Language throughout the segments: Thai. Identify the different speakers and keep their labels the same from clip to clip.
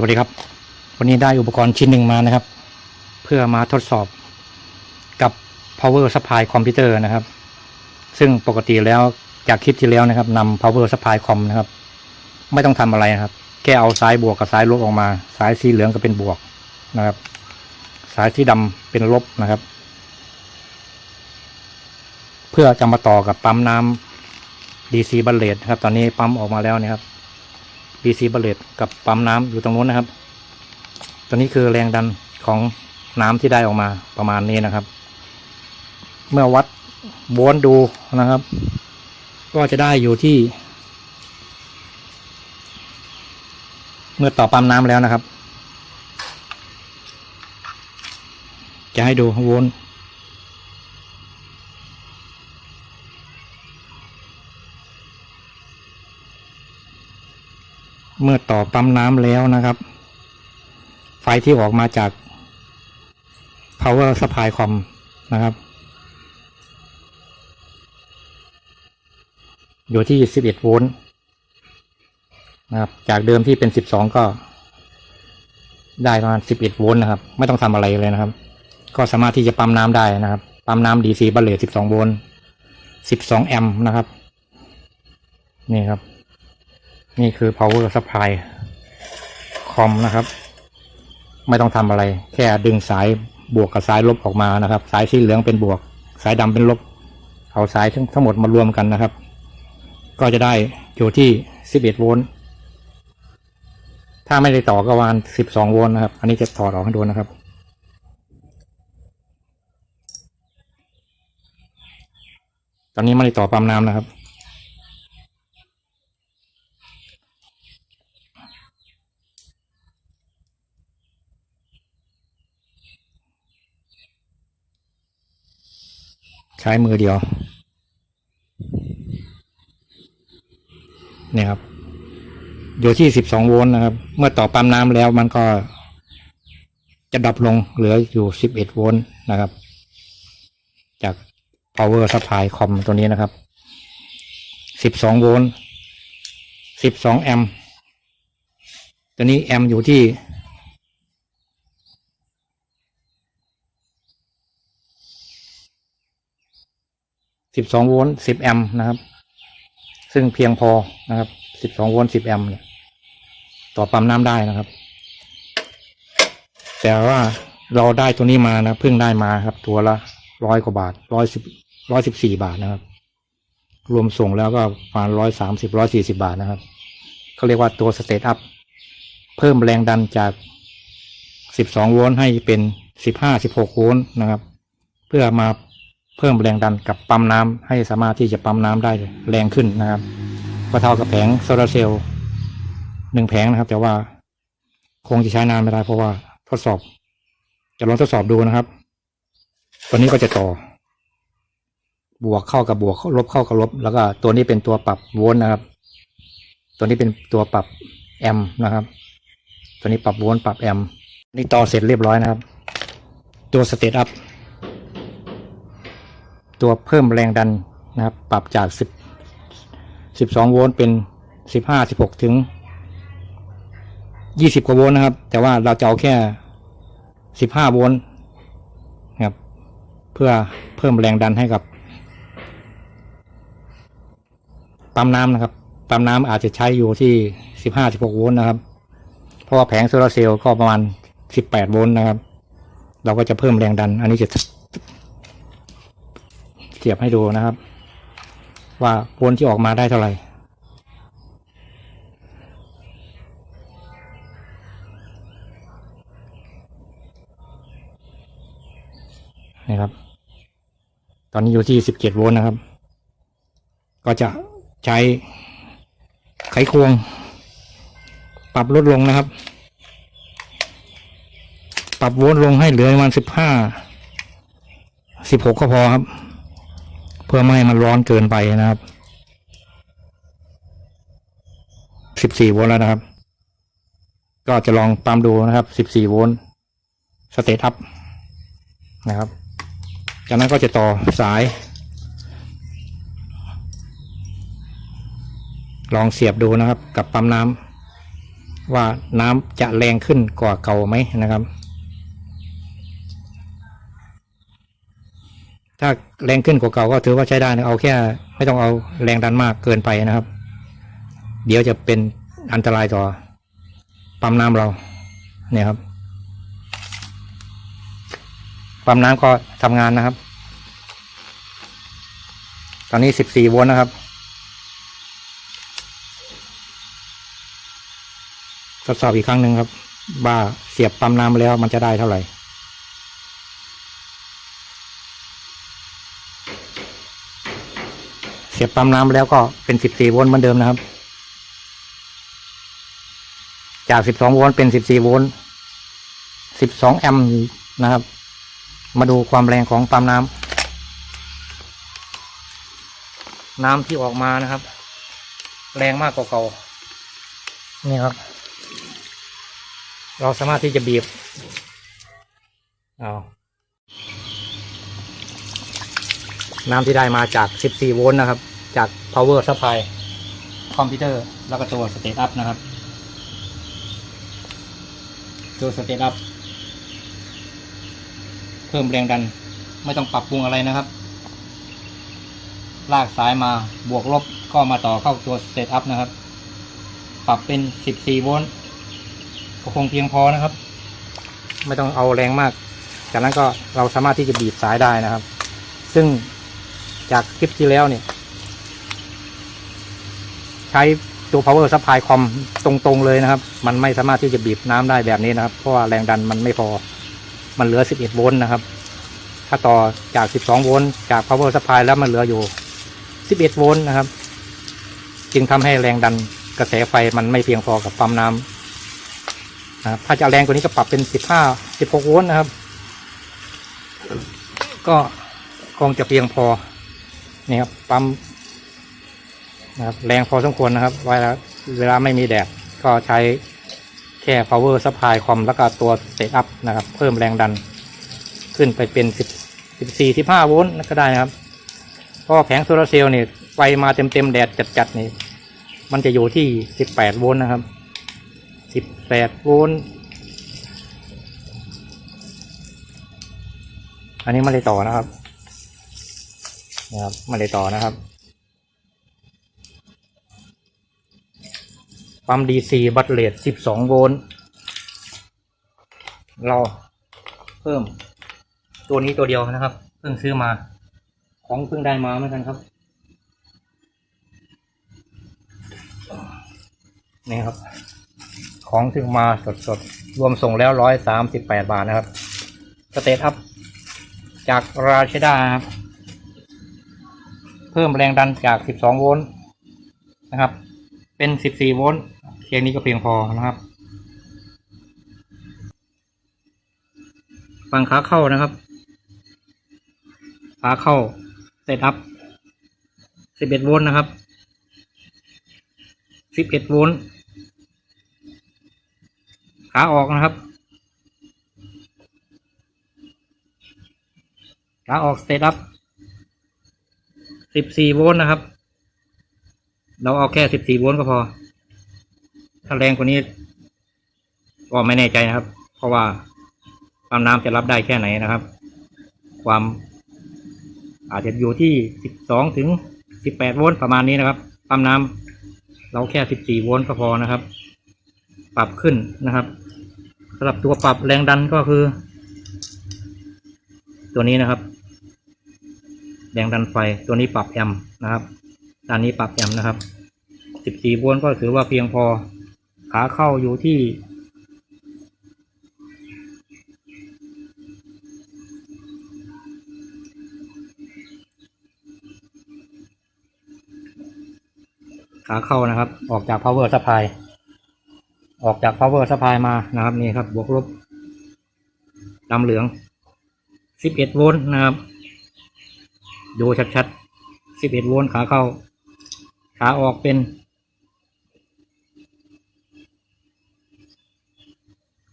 Speaker 1: สวัสดีครับ วันนี้ได้อุปกรณ์ชิ้นหนึ่งมานะครับ เพื่อมาทดสอบกับ power supply คอมพิวเตอร์นะครับ ซึ่งปกติแล้วจากคลิปที่แล้วนะครับนำ power supply คอมนะครับ ไม่ต้องทำอะไรนะครับ แค่เอาซ้ายบวกกับซ้ายลบออกมา สายสีเหลืองก็เป็นบวกนะครับ สายสีดำเป็นลบนะครับ เพื่อจะมาต่อกับปั๊มน้ำ DC บัลเลตนะครับ ตอนนี้ปั๊มออกมาแล้วนะครับ DC บัลเลตกับปั๊มน้ำอยู่ตรงนู้นนะครับ ตัวนี้คือแรงดันของน้ำที่ได้ออกมาประมาณนี้นะครับ เมื่อวัดโวลต์ดูนะครับ ก็จะได้อยู่ที่ เมื่อต่อปั๊มน้ำแล้วนะครับ จะให้ดูโวลต์ เมื่อต่อปั๊มน้ำแล้วนะครับ ไฟที่ออกมาจาก power supply com นะครับ อยู่ที่ 11 โวลต์นะครับ จากเดิมที่เป็น 12 ก็ ได้ประมาณ 11 โวลต์นะครับ ไม่ต้องทำอะไรเลยนะครับ ก็สามารถที่จะปั๊มน้ำได้นะครับ ปั๊มน้ำ DC บัลเลต12 โวลต์ 12 แอมป์นะครับ นี่ครับ นี่คือ power supply คอมนะครับ ไม่ต้องทำอะไร แค่ดึงสายบวกกับสายลบออกมานะครับ สายสีเหลืองเป็นบวก สายดำเป็นลบ เอาสายทั้งทั้งหมดมารวมกันนะครับ ก็จะได้อยู่ที่ 11 โวลต์ ถ้าไม่ได้ต่อก็ประมาณ12 โวลต์นะครับ อันนี้จะถอดออกให้ดูนะครับตอนนี้ไม่ได้ต่อปั๊มน้ำนะครับ ใช้มือเดียวเนี่ยครับ อยู่ที่12โวลต์นะครับ เมื่อต่อปั๊มน้ำแล้วมันก็จะดับลงเหลืออยู่11โวลต์นะครับ จาก power supply คอมตัวนี้นะครับ12โวลต์12แอมป์ตัวนี้แอมป์อยู่ที่ 12โวลต์10แอมป์นะครับ ซึ่งเพียงพอนะครับ12โวลต์10แอมป์เนี่ยต่อปั๊มน้ำได้นะครับ แต่ว่าเราได้ตัวนี้มานะเพิ่งได้มาครับ ตัวละร้อยกว่าบาทร้อยสิบร้อยสิบสี่บาทนะครับ รวมส่งแล้วก็ประมาณร้อยสามสิบร้อยสี่สิบาทนะครับเขาเรียกว่าตัวสเตตอัพเพิ่มแรงดันจากสิบสองโวลต์ให้เป็นสิบห้าสิบหกโวลต์นะครับ เพื่อมา เพิ่มแรงดันกับปั๊มน้ำให้สามารถที่จะปั๊มน้ำได้แรงขึ้นนะครับก็เท่ากับแผงโซลาร์เซลล์หนึ่งแผงนะครับ แต่ว่าคงจะใช้นานไม่ได้เพราะว่าทดสอบ จะลองทดสอบดูนะครับ ตัวนี้ก็จะต่อ บวกเข้ากับบวกลบเข้ากับลบ แล้วก็ตัวนี้เป็นตัวปรับโวลต์นะครับ ตัวนี้เป็นตัวปรับแอมป์นะครับ ตัวนี้ปรับโวลต์ปรับแอมป์นี่ต่อเสร็จเรียบร้อยนะครับ ตัวสเตตอัพ ตัวเพิ่มแรงดันนะครับ ปรับจากสิบสิบสองโวลต์เป็นสิบห้าสิบหกถึงยี่สิบกว่าโวลต์นะครับ แต่ว่าเราจะเอาแค่สิบห้าโวลต์นะครับ เพื่อเพิ่มแรงดันให้กับปั๊มน้ำนะครับปั๊มน้ำอาจจะใช้อยู่ที่สิบห้าสิบหกโวลต์นะครับ เพราะว่าแผงโซลาร์เซลล์ก็ประมาณสิบแปดโวลต์นะครับ เราก็จะเพิ่มแรงดัน อันนี้จะ เทียบให้ดูนะครับ ว่าโวลที่ออกมาได้เท่าไหร่นะครับ ตอนนี้อยู่ที่สิบเจ็ดโวลต์นะครับ ก็จะใช้ไขควง ปรับลดลงนะครับ ปรับโวลต์ลงให้เหลือประมาณสิบห้าสิบหกก็พอครับ เพื่อไม่ให้มันร้อนเกินไปนะครับ สิบสี่โวลต์แล้วนะครับ ก็จะลองปั๊มดูนะครับ สิบสี่โวลต์สเตตัพนะครับ จากนั้นก็จะต่อสาย ลองเสียบดูนะครับ กับปั๊มน้ำว่าน้ำจะแรงขึ้นกว่าเก่าไหมนะครับ ถ้าแรงขึ้นกว่าเก่าก็ถือว่าใช้ได้นะเอาแค่ ไม่ต้องเอาแรงดันมากเกินไปนะครับ เดี๋ยวจะเป็นอันตรายต่อปั๊มน้ำเราเนี่ยครับปั๊มน้ำก็ทำงานนะครับ ตอนนี้14โวลต์นะครับทดสอบอีกครั้งหนึ่งครับว่าเสียบปั๊มน้ำแล้วมันจะได้เท่าไหร่ สียบปั๊มน้ำแล้วก็เป็น14โวลต์เหมือนเดิมนะครับ จาก12โวลต์เป็น14โวลต์12แอมป์นะครับ มาดูความแรงของปั๊มน้ำน้ำที่ออกมานะครับ แรงมากกว่าเก่านี่ครับ เราสามารถที่จะบีบเอาน้ำที่ได้มาจาก 14 โวลต์นะครับ จาก power supply คอมพิวเตอร์ แล้วก็ตัว state up นะครับ ตัว state up เพิ่มแรงดัน ไม่ต้องปรับปรุงอะไรนะครับ ลากสายมาบวกลบก็มาต่อเข้าตัว state up นะครับ ปรับเป็น 14 โวลต์ก็คงเพียงพอนะครับ ไม่ต้องเอาแรงมาก จากนั้นก็เราสามารถที่จะบีบสายได้นะครับ ซึ่งจากคลิปที่แล้วเนี่ย ใช้ตัว power supply คอมตรงๆเลยนะครับ มันไม่สามารถที่จะบีบน้ำได้แบบนี้นะครับ เพราะว่าแรงดันมันไม่พอ มันเหลือ 11 โวลต์นะครับ ถ้าต่อจาก 12 โวลต์จาก power supply แล้วมันเหลืออยู่ 11 โวลต์นะครับ จึงทำให้แรงดันกระแสไฟมันไม่เพียงพอกับปั๊มน้ำนะครับถ้าจะแรงกว่านี้ก็ปรับเป็น 15 16 โวลต์นะครับ ก็คงจะเพียงพอนี่ครับปั๊ม นะครับแรงพอสมควรนะครับเวลาเวลาไม่มีแดดก็ใช้แค่ power supply คอมแล้วก็ตัว set up นะครับ เพิ่มแรงดันขึ้นไปเป็น 10 14 15โวลต์ก็ได้นะครับเพราะแผงโซลาร์เซลล์เนี่ยไฟมาเต็มๆแดดจัดๆนี่มันจะอยู่ที่ 18 โวลต์นะครับ 18 โวลต์อันนี้ไม่ได้ต่อนะครับนะครับไม่ได้ต่อนะครับ ปั๊ม DC บัตเลต12 โวลต์ เราเพิ่มตัวนี้ตัวเดียวนะครับ เพิ่งซื้อมา ของเพิ่งได้มาเหมือนกันครับ นี่ครับ ของซึ่งมาสดๆ รวมส่งแล้วร้อยสามสิบแปดบาทนะครับ สเตทอัพจากราชดาครับ เพิ่มแรงดันจากสิบสองโวลต์นะครับ เป็นสิบสี่โวลต์ เพียงนี้ก็เพียงพอนะครับ ฝั่งขาเข้านะครับ ขาเข้าเซตอัพสิบเอ็ดโวลต์นะครับสิบเอ็ดโวลต์ขาออกนะครับ ขาออกสเตตอัพสิบสี่โวลต์นะครับ เราเอาแค่สิบสี่โวลต์ก็พอ ถ้าแรงกว่านี้ ก็ไม่แน่ใจนะครับ เพราะว่าความน้ำจะรับได้แค่ไหนนะครับ ความอาจจะอยู่ที่สิบสองถึงสิบแปดโวลต์ประมาณนี้นะครับความน้ำเราแค่สิบสี่โวลต์ก็พอนะครับ ปรับขึ้นนะครับสำหรับตัวปรับแรงดันก็คือ ตัวนี้นะครับ แรงดันไฟตัวนี้ปรับแอมป์นะครับด้านนี้ปรับแอมป์นะครับ 14 โวลต์ก็ถือว่าเพียงพอ ขาเข้าอยู่ที่ขาเข้านะครับ ออกจาก power supply ออกจาก power supply มานะครับนี่ครับ บวกลบดำเหลือง 11 โวลต์นะครับ ดูชัดๆ 11 โวลต์ขาเข้า ขาออกเป็น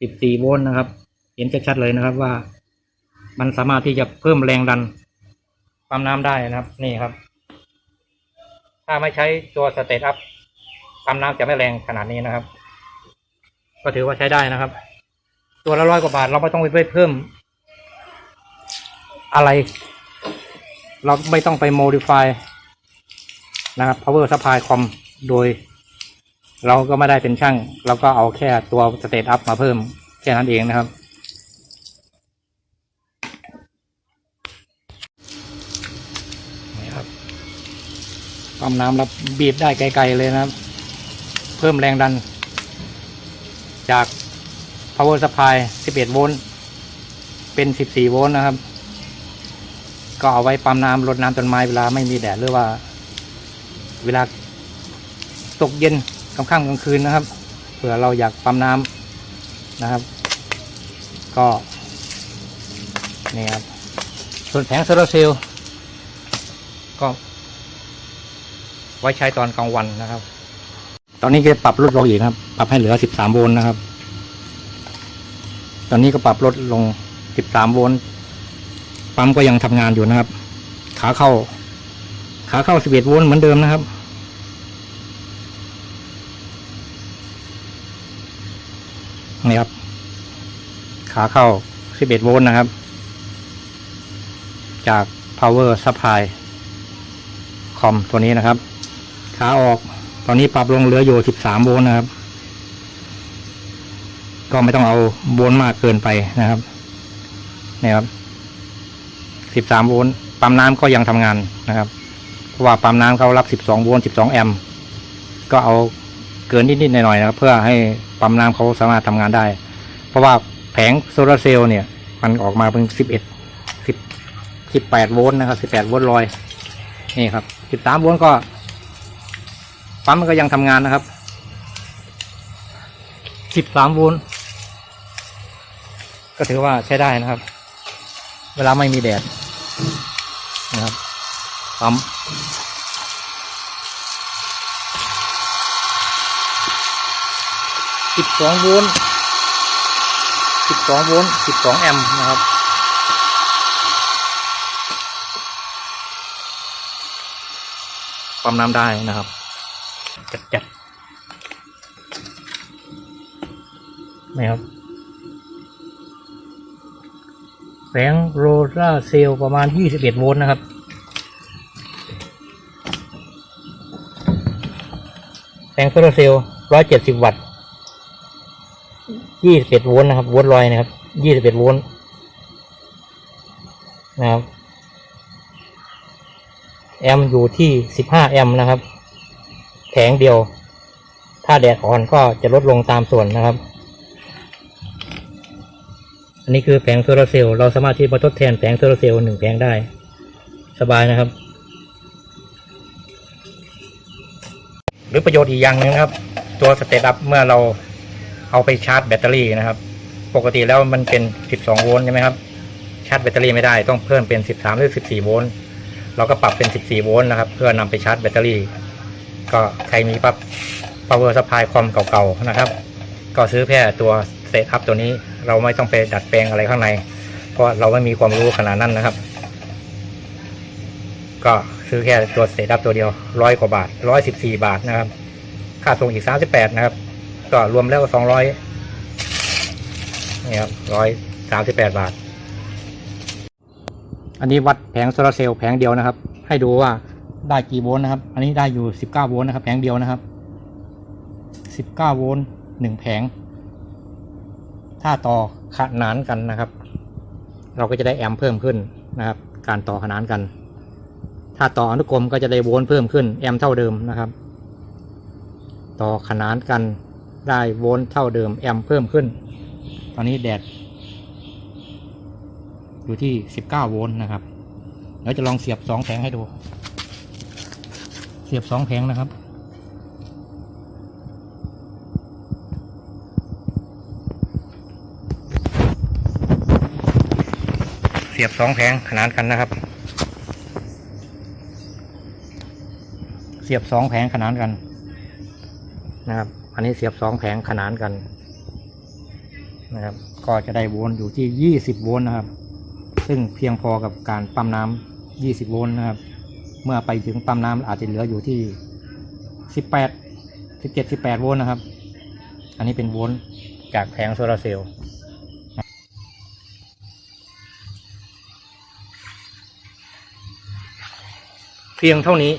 Speaker 1: 14 โวลต์นะครับ เห็นชัดๆเลยนะครับว่า มันสามารถที่จะเพิ่มแรงดันความน้ำได้นะครับ นี่ครับ ถ้าไม่ใช้ตัวสเตตอัพความน้ำจะไม่แรงขนาดนี้นะครับ ก็ถือว่าใช้ได้นะครับ ตัวละร้อยกว่าบาทเราไม่ต้องไปเพิ่ม อะไร เราไม่ต้องไป modify นะครับ power supply คอมโดย เราก็ไม่ได้เป็นช่าง เราก็เอาแค่ตัว state up มาเพิ่มแค่นั้นเองนะครับ นี่ครับปั๊มน้ำแล้วบีบได้ไกลๆเลยนะครับ เพิ่มแรงดัน จาก power supply 11 โวลต์เป็น 14 โวลต์นะครับ ก็เอาไว้ปั๊มน้ำรดน้ำต้นไม้เวลาไม่มีแดดหรือว่า เวลาตกเย็น กลางค่ำกลางคืนนะครับ เผื่อเราอยากปั๊มน้ำนะครับ ก็นี่ครับส่วนแผงโซลาร์เซลล์ก็ ไว้ใช้ตอนกลางวันนะครับ ตอนนี้ก็ปรับลดลงอีกครับ ปรับให้เหลือ 13 โวลต์นะครับ ตอนนี้ก็ปรับลดลง 13 โวลต์ปั๊มก็ยังทำงานอยู่นะครับ ขาเข้า ขาเข้า 11 โวลต์เหมือนเดิมนะครับ นี่ครับ ขาเข้า 11 โวลต์นะครับ จาก power supply คอมตัวนี้นะครับ ขาออกตอนนี้ปรับลงเหลืออยู่ 13 โวลต์นะครับ ก็ไม่ต้องเอาโวลต์มากเกินไปนะครับนี่ครับ 13 โวลต์ปั๊มน้ำก็ยังทำงานนะครับเพราะว่าปั๊มน้ำเขารับ 12 โวลต์ 12 แอมป์ก็เอาเกินนิดๆหน่อยๆนะครับ เพื่อให้ ปั๊มน้ำเขาสามารถทำงานได้ เพราะว่าแผงโซลาร์เซลล์เนี่ย มันออกมาเป็น11 10 18โวลต์นะครับ18โวลต์ลอยนี่ครับ13โวลต์ก็ปั๊มมันก็ยังทำงานนะครับ13โวลต์ก็ถือว่าใช้ได้นะครับ เวลาไม่มีแดดนะครับปั๊ม 12โวลต์12โวลต์12แอมป์นะครับปั๊มน้ำได้นะครับ จัดจัดนี่ครับแสงโรลาร์เซลล์ประมาณ 21 โวลต์นะครับแสงโซลาร์เซลล์170 วัตต์ 21โวลต์นะครับโวลต์ลอยนะครับ21โวลต์นะครับแอมป์อยู่ที่15แอมป์นะครับแผงเดียว ถ้าแดดอ่อนก็จะลดลงตามส่วนนะครับ อันนี้คือแผงโซลาร์เซลล์เราสามารถที่มาทดแทนแผงโซลาร์เซลล์หนึ่งแผงได้ สบายนะครับ หรือประโยชน์อีกอย่างหนึงครับ ตัวสเตตอัพเมื่อเรา เอาไปชาร์จแบตเตอรี่นะครับ ปกติแล้วมันเป็น 12 โวลต์ใช่ไหมครับ ชาร์จแบตเตอรี่ไม่ได้ต้องเพิ่มเป็น 13 หรือ 14 โวลต์เราก็ปรับเป็น 14 โวลต์นะครับ เพื่อนำไปชาร์จแบตเตอรี่ ก็ใครมีปั๊บ power supply คอมเก่าๆนะครับ ก็ซื้อแค่ตัวเซตอัพตัวนี้เราไม่ต้องไปดัดแปลงอะไรข้างใน เพราะเราไม่มีความรู้ขนาดนั้นนะครับ ก็ซื้อแค่ตัวเซตอัพตัวเดียวร้อยกว่าบาทร้อยสิบสี่บาทนะครับ ค่าส่งอีกสามสิบแปดนะครับ ก็รวมแล้วสองร้อยนี่ครับร้อยสามสิบแปดบาท อันนี้วัดแผงโซลาเซลล์แผงเดียวนะครับ ให้ดูว่าได้กี่โวลต์นะครับ อันนี้ได้อยู่สิบเก้าโวลต์นะครับ แผงเดียวนะครับสิบเก้าโวลต์หนึ่งแผง ถ้าต่อขนานกันนะครับ เราก็จะได้แอมป์เพิ่มขึ้นนะครับ การต่อขนานกัน ถ้าต่ออนุกรมก็จะได้โวลต์เพิ่มขึ้นแอมป์เท่าเดิมนะครับ ต่อขนานกัน ได้โวลต์เท่าเดิมแอมเพิ่มขึ้น ตอนนี้แดด อยู่ที่ 19 โวลต์นะครับเดี๋ยวจะลองเสียบสองแผงให้ดู เสียบสองแผงนะครับเสียบสองแผงขนานกันนะครับ เสียบสองแผงขนานกันนะครับ อันนี้เสียบสองแผงขนานกันนะครับ ก็จะได้โวลต์อยู่ที่ 20 โวลต์นะครับ ซึ่งเพียงพอกับการปั๊มน้ำ20 โวลต์นะครับ เมื่อไปถึงปั๊มน้ำอาจจะเหลืออยู่ที่ 18 17 18 โวลต์นะครับ อันนี้เป็นโวลต์จากแผงโซลาร์เซลล์เพียงเท่านี้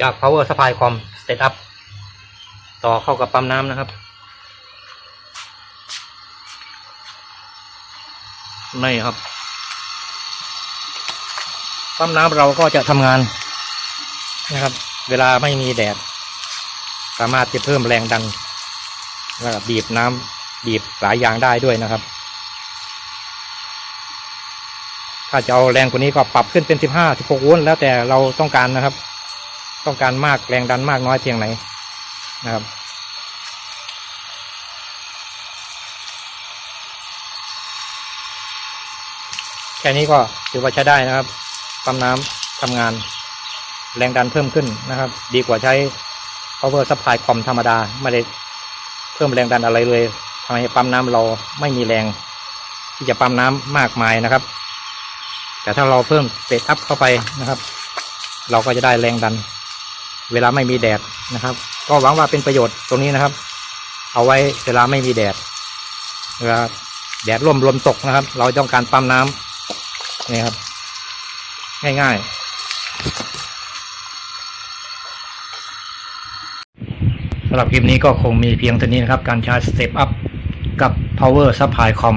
Speaker 1: จาก power supply com set up ต่อเข้ากับปั๊มน้ำนะครับไม่ครับ ปั๊มน้ำเราก็จะทำงานนะครับ เวลาไม่มีแดด สามารถจะเพิ่มแรงดันแล้วบีบน้ำบีบหลายอย่างได้ด้วยนะครับ ถ้าจะเอาแรงกว่านี้ก็ปรับขึ้นเป็นสิบห้าสิบหกโวลต์แล้วแต่เราต้องการนะครับ ต้องการมากแรงดันมากน้อยเพียงไหนนะครับแค่นี้ก็ถือว่าใช้ได้นะครับปั๊มน้ำทำงานแรงดันเพิ่มขึ้นนะครับ ดีกว่าใช้ power supply คอมธรรมดา ไม่ได้เพิ่มแรงดันอะไรเลยทำให้ปั๊มน้ำเราไม่มีแรง ที่จะปั๊มน้ำมากมายนะครับ แต่ถ้าเราเพิ่มเซตอัพเข้าไปนะครับ เราก็จะได้แรงดัน เวลาไม่มีแดดนะครับ ก็หวังว่าเป็นประโยชน์ตรงนี้นะครับ เอาไว้เวลาไม่มีแดดเวลาแดดร่มลมตกนะครับ เราต้องการปั๊มน้ำนี่ครับ ง่ายๆสำหรับคลิปนี้ก็คงมีเพียงเท่านี้นะครับ การใช้ Step Up กับ Power Supply Com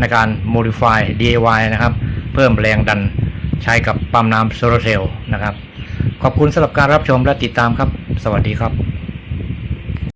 Speaker 1: ในการ Modify DIY นะครับ เพิ่มแรงดันใช้กับปั๊มน้ำโซลาร์เซลล์นะครับ ขอบคุณสำหรับการรับชมและติดตามครับ สวัสดีครับ